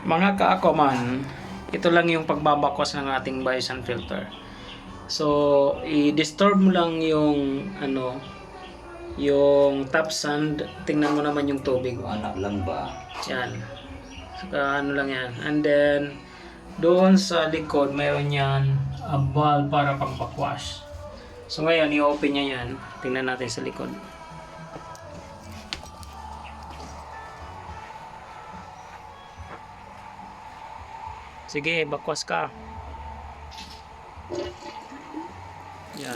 Mga ka-Aquaman, ito lang yung pagbabakwas ng ating Bison filter. So, i-disturb mo lang yung ano, yung top sand. Tingnan mo naman yung tubig. Anak lang ba? Yan. Saka ano lang yan. And then, doon sa likod, mayroon yan a valve para pang-backwash. So ngayon, i-open niya yan. Tingnan natin sa likod. Sige, bakwas ka. Yan.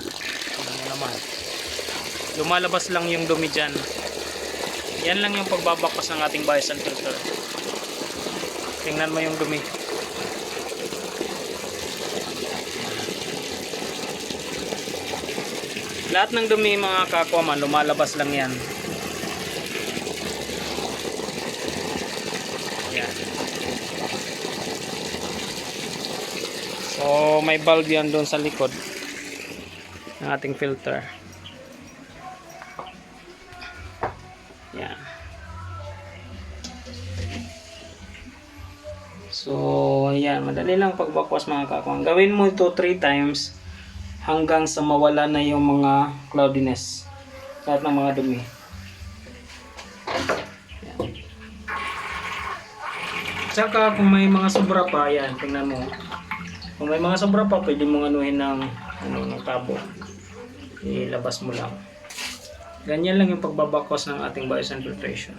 Mo naman. Lumalabas lang yung dumi dyan. Yan lang yung pagbabakwas ng ating bison filter. Tingnan mo yung dumi. Lahat ng dumi mga kakwaman, lumalabas lang. Yan. So, may bulb yan doon sa likod ng ating filter. Yan. So, yan. Madali lang pagbakwas mga kakwang. Gawin mo ito 3 times hanggang sa mawala na yung mga cloudiness. Lahat ng mga dumi. Yan. Tsaka kung may mga sobra pa, yan. Tingnan mo. Kung may mga sobra pa, pwede mong anuhin ng, ano, ng tabo. Ilabas mo lang. Ganyan lang yung pagbabakwas ng ating bison filtration.